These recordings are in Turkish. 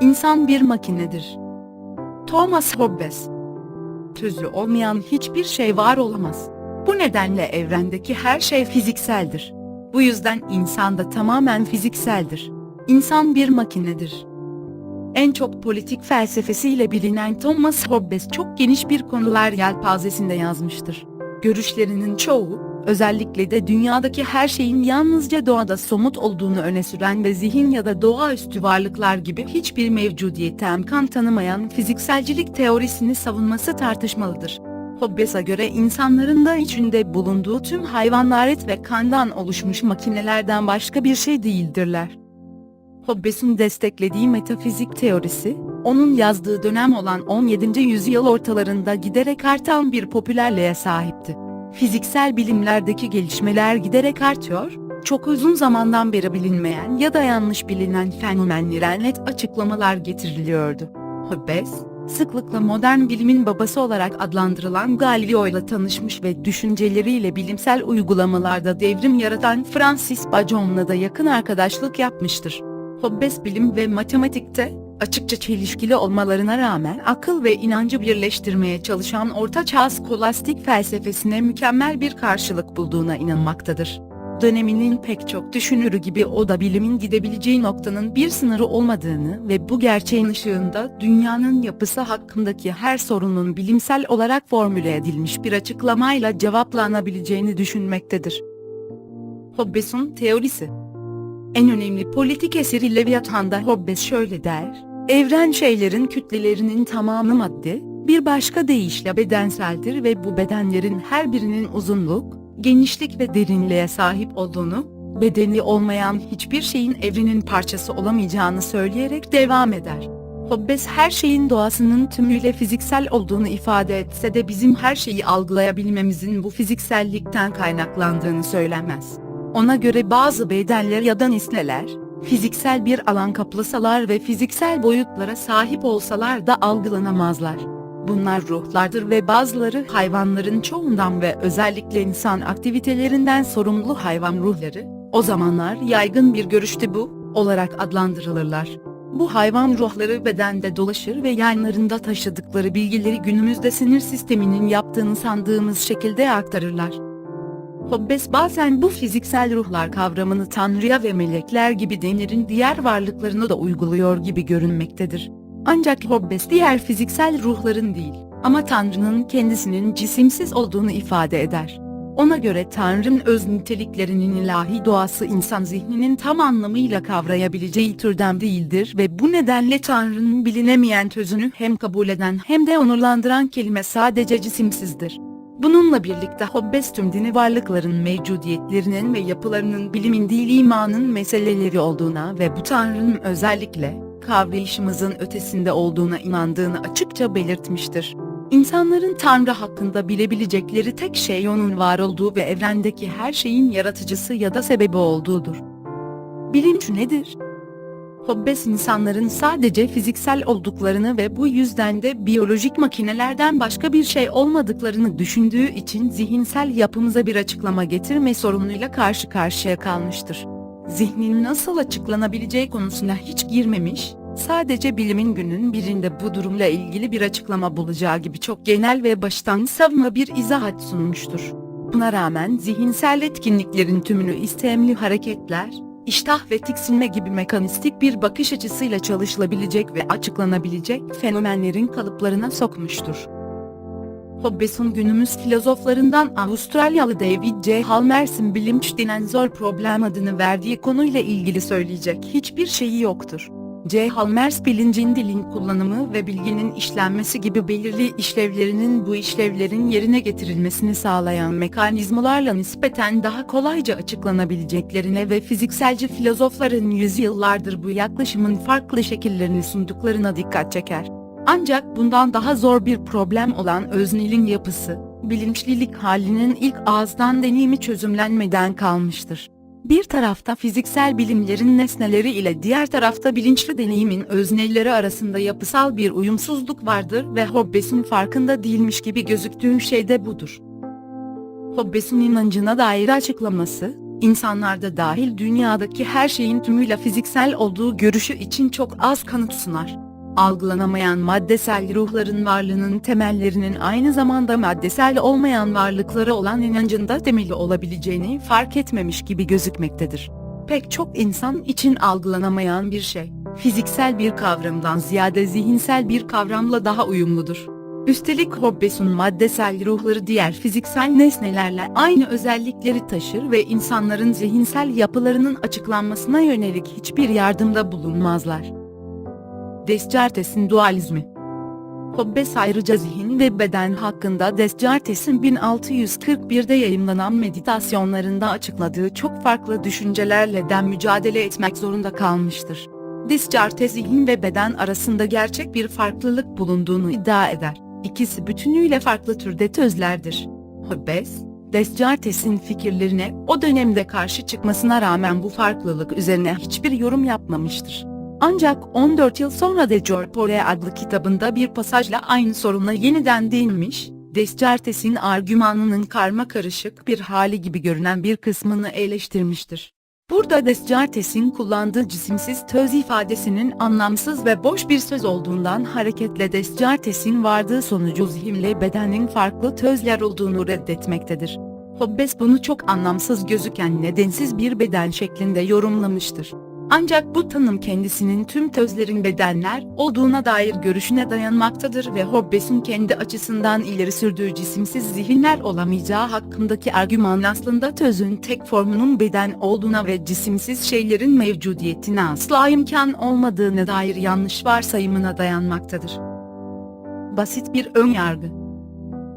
İnsan bir makinedir. Thomas Hobbes Tözü olmayan hiçbir şey var olamaz. Bu nedenle evrendeki her şey fizikseldir. Bu yüzden insan da tamamen fizikseldir. İnsan bir makinedir. En çok politik felsefesiyle bilinen Thomas Hobbes çok geniş bir konular yelpazesinde yazmıştır. Görüşlerinin çoğu, özellikle de dünyadaki her şeyin yalnızca doğada somut olduğunu öne süren ve zihin ya da doğaüstü varlıklar gibi hiçbir mevcudiyete imkan tanımayan fizikselcilik teorisini savunması tartışmalıdır. Hobbes'a göre insanların da içinde bulunduğu tüm hayvanlar et ve kandan oluşmuş makinelerden başka bir şey değildirler. Hobbes'in desteklediği metafizik teorisi, onun yazdığı dönem olan 17. yüzyıl ortalarında giderek artan bir popülerliğe sahipti. Fiziksel bilimlerdeki gelişmeler giderek artıyor, çok uzun zamandan beri bilinmeyen ya da yanlış bilinen fenomenlere net açıklamalar getiriliyordu. Hobbes, sıklıkla modern bilimin babası olarak adlandırılan Galileo ile tanışmış ve düşünceleriyle bilimsel uygulamalarda devrim yaratan Francis Bacon'la da yakın arkadaşlık yapmıştır. Hobbes bilim ve matematikte, açıkça çelişkili olmalarına rağmen akıl ve inancı birleştirmeye çalışan ortaçağ skolastik felsefesine mükemmel bir karşılık bulduğuna inanmaktadır. Döneminin pek çok düşünürü gibi o da bilimin gidebileceği noktanın bir sınırı olmadığını ve bu gerçeğin ışığında dünyanın yapısı hakkındaki her sorunun bilimsel olarak formüle edilmiş bir açıklamayla cevaplanabileceğini düşünmektedir. Hobbes'un teorisi en önemli politik eseri Leviathan'da Hobbes şöyle der, evren şeylerin kütlelerinin tamamı madde, bir başka deyişle bedenseldir ve bu bedenlerin her birinin uzunluk, genişlik ve derinliğe sahip olduğunu, bedeni olmayan hiçbir şeyin evrenin parçası olamayacağını söyleyerek devam eder. Hobbes her şeyin doğasının tümüyle fiziksel olduğunu ifade etse de bizim her şeyi algılayabilmemizin bu fiziksellikten kaynaklandığını söylemez. Ona göre bazı bedenler ya da nesneler, fiziksel bir alan kaplasalar ve fiziksel boyutlara sahip olsalar da algılanamazlar. Bunlar ruhlardır ve bazıları hayvanların çoğundan ve özellikle insan aktivitelerinden sorumlu hayvan ruhları, o zamanlar yaygın bir görüşte bu, olarak adlandırılırlar. Bu hayvan ruhları bedende dolaşır ve yanlarında taşıdıkları bilgileri günümüzde sinir sisteminin yaptığını sandığımız şekilde aktarırlar. Hobbes bazen bu fiziksel ruhlar kavramını Tanrı'ya ve melekler gibi denirin diğer varlıklarına da uyguluyor gibi görünmektedir. Ancak Hobbes diğer fiziksel ruhların değil ama Tanrı'nın kendisinin cisimsiz olduğunu ifade eder. Ona göre Tanrı'nın öz niteliklerinin ilahi doğası insan zihninin tam anlamıyla kavrayabileceği türden değildir ve bu nedenle Tanrı'nın bilinemeyen tözünü hem kabul eden hem de onurlandıran kelime sadece cisimsizdir. Bununla birlikte Hobbes tüm dini varlıkların mevcudiyetlerinin ve yapılarının bilimin değil imanın meseleleri olduğuna ve bu Tanrı'nın özellikle kavrayışımızın ötesinde olduğuna inandığını açıkça belirtmiştir. İnsanların Tanrı hakkında bilebilecekleri tek şey onun var olduğu ve evrendeki her şeyin yaratıcısı ya da sebebi olduğudur. Bilinç nedir? Hobbes insanların sadece fiziksel olduklarını ve bu yüzden de biyolojik makinelerden başka bir şey olmadıklarını düşündüğü için zihinsel yapımıza bir açıklama getirme sorunuyla karşı karşıya kalmıştır. Zihnin nasıl açıklanabileceği konusuna hiç girmemiş, sadece bilimin günün birinde bu durumla ilgili bir açıklama bulacağı gibi çok genel ve baştan savma bir izahat sunmuştur. Buna rağmen zihinsel etkinliklerin tümünü istemli hareketler, iştah ve tiksinme gibi mekanistik bir bakış açısıyla çalışılabilecek ve açıklanabilecek fenomenlerin kalıplarına sokmuştur. Hobbes'un günümüz filozoflarından Avustralyalı David J. Halmers'in bilinç denen zor problem adını verdiği konuyla ilgili söyleyecek hiçbir şeyi yoktur. J. Halmers bilincin dilin kullanımı ve bilginin işlenmesi gibi belirli işlevlerinin bu işlevlerin yerine getirilmesini sağlayan mekanizmalarla nispeten daha kolayca açıklanabileceklerine ve fizikselci filozofların yüzyıllardır bu yaklaşımın farklı şekillerini sunduklarına dikkat çeker. Ancak bundan daha zor bir problem olan öznelin yapısı, bilinçlilik halinin ilk ağızdan deneyimi çözümlenmeden kalmıştır. Bir tarafta fiziksel bilimlerin nesneleri ile diğer tarafta bilinçli deneyimin öznelleri arasında yapısal bir uyumsuzluk vardır ve Hobbes'in farkında değilmiş gibi gözüktüğü şey de budur. Hobbes'in inancına dair açıklaması, insanlarda dahil dünyadaki her şeyin tümüyle fiziksel olduğu görüşü için çok az kanıt sunar. Algılanamayan maddesel ruhların varlığının temellerinin aynı zamanda maddesel olmayan varlıklara olan inancında temeli olabileceğini fark etmemiş gibi gözükmektedir. Pek çok insan için algılanamayan bir şey, fiziksel bir kavramdan ziyade zihinsel bir kavramla daha uyumludur. Üstelik Hobbes'un maddesel ruhları diğer fiziksel nesnelerle aynı özellikleri taşır ve insanların zihinsel yapılarının açıklanmasına yönelik hiçbir yardımda bulunmazlar. Descartes'in dualizmi Hobbes ayrıca zihin ve beden hakkında Descartes'in 1641'de yayımlanan meditasyonlarında açıkladığı çok farklı düşüncelerle de mücadele etmek zorunda kalmıştır. Descartes zihin ve beden arasında gerçek bir farklılık bulunduğunu iddia eder. İkisi bütünüyle farklı türde tözlerdir. Hobbes, Descartes'in fikirlerine o dönemde karşı çıkmasına rağmen bu farklılık üzerine hiçbir yorum yapmamıştır. Ancak 14 yıl sonra De Corpore adlı kitabında bir pasajla aynı soruna yeniden değinmiş, Descartes'in argümanının karma karışık bir hali gibi görünen bir kısmını eleştirmiştir. Burada Descartes'in kullandığı cisimsiz töz ifadesinin anlamsız ve boş bir söz olduğundan hareketle Descartes'in vardığı sonucu zihinle bedenin farklı tözler olduğunu reddetmektedir. Hobbes bunu çok anlamsız gözüken nedensiz bir beden şeklinde yorumlamıştır. Ancak bu tanım kendisinin tüm tözlerin bedenler olduğuna dair görüşüne dayanmaktadır ve Hobbes'in kendi açısından ileri sürdüğü cisimsiz zihinler olamayacağı hakkındaki argüman aslında tözün tek formunun beden olduğuna ve cisimsiz şeylerin mevcudiyetine asla imkan olmadığına dair yanlış varsayımına dayanmaktadır. Basit bir ön yargı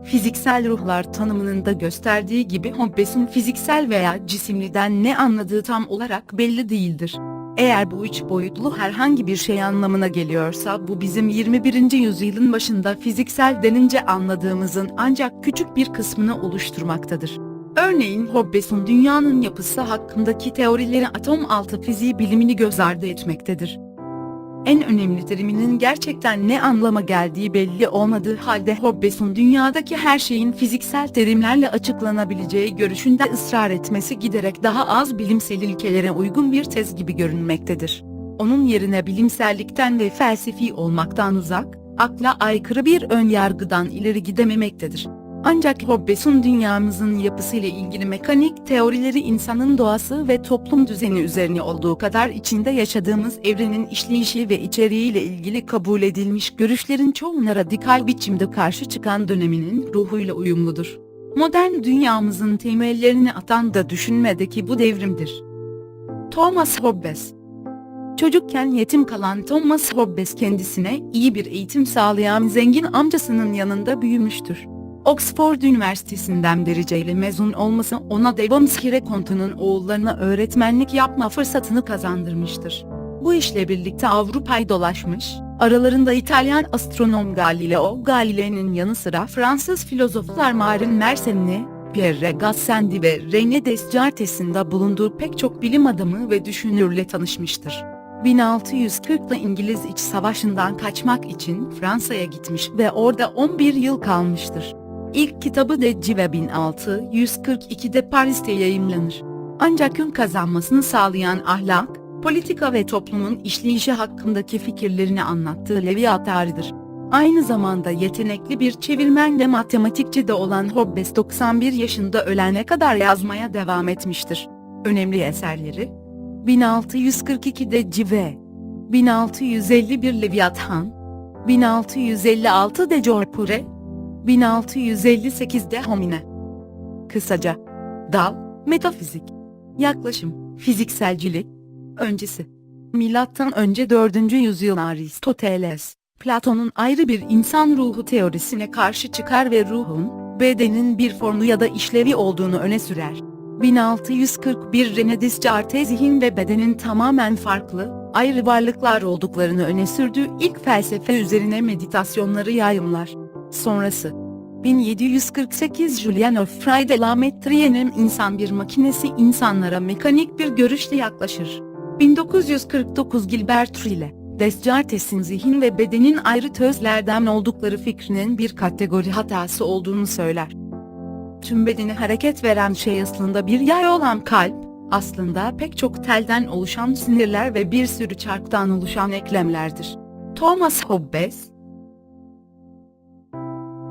Fiziksel ruhlar tanımının da gösterdiği gibi Hobbes'in fiziksel veya cisimliden ne anladığı tam olarak belli değildir. Eğer bu üç boyutlu herhangi bir şey anlamına geliyorsa bu bizim 21. yüzyılın başında fiziksel denince anladığımızın ancak küçük bir kısmını oluşturmaktadır. Örneğin Hobbes'in dünyanın yapısı hakkındaki teorileri atom altı fiziği bilimini göz ardı etmektedir. En önemli teriminin gerçekten ne anlama geldiği belli olmadığı halde Hobbes'un dünyadaki her şeyin fiziksel terimlerle açıklanabileceği görüşünde ısrar etmesi giderek daha az bilimsel ilkelere uygun bir tez gibi görünmektedir. Onun yerine bilimsellikten ve felsefi olmaktan uzak, akla aykırı bir ön yargıdan ileri gidememektedir. Ancak Hobbes'un dünyamızın yapısıyla ilgili mekanik teorileri insanın doğası ve toplum düzeni üzerine olduğu kadar içinde yaşadığımız evrenin işleyişi ve içeriğiyle ilgili kabul edilmiş görüşlerin çoğuna radikal biçimde karşı çıkan döneminin ruhuyla uyumludur. Modern dünyamızın temellerini atan da düşünmedeki bu devrimdir. Thomas Hobbes Çocukken yetim kalan Thomas Hobbes kendisine iyi bir eğitim sağlayan zengin amcasının yanında büyümüştür. Oxford Üniversitesi'nden dereceyle mezun olması ona Devonshire Kontu'nun oğullarına öğretmenlik yapma fırsatını kazandırmıştır. Bu işle birlikte Avrupa'yı dolaşmış, aralarında İtalyan astronom Galileo Galilei'nin yanı sıra Fransız filozoflar Marin Mersenne, Pierre Gassendi ve René Descartes'in de bulunduğu pek çok bilim adamı ve düşünürle tanışmıştır. 1640'da İngiliz İç Savaşı'ndan kaçmak için Fransa'ya gitmiş ve orada 11 yıl kalmıştır. İlk kitabı De Cive 1642'de Paris'te yayımlanır. Ancak ün kazanmasını sağlayan ahlak, politika ve toplumun işleyişi hakkındaki fikirlerini anlattığı Leviatari'dir. Aynı zamanda yetenekli bir çevirmen ve matematikçi de olan Hobbes 91 yaşında ölene kadar yazmaya devam etmiştir. Önemli eserleri 1642'de Cive 1651 Leviathan 1656 De Jorpure 1658'de Homine Kısaca Dal, metafizik Yaklaşım, fizikselcilik Öncesi Milattan önce 4. yüzyıl Aristoteles, Platon'un ayrı bir insan ruhu teorisine karşı çıkar ve ruhun, bedenin bir formu ya da işlevi olduğunu öne sürer. 1641 René Descartes zihin ve bedenin tamamen farklı, ayrı varlıklar olduklarını öne sürdüğü ilk felsefe üzerine meditasyonları yayımlar. Sonrası 1748 Julien Offray de la Metriere'nin insan bir makinesi insanlara mekanik bir görüşle yaklaşır. 1949 Gilbert Ryle, Descartes'in zihin ve bedenin ayrı tözlerden oldukları fikrinin bir kategori hatası olduğunu söyler. Tüm bedeni hareket veren şey aslında bir yay olan kalp, aslında pek çok telden oluşan sinirler ve bir sürü çarktan oluşan eklemlerdir. Thomas Hobbes,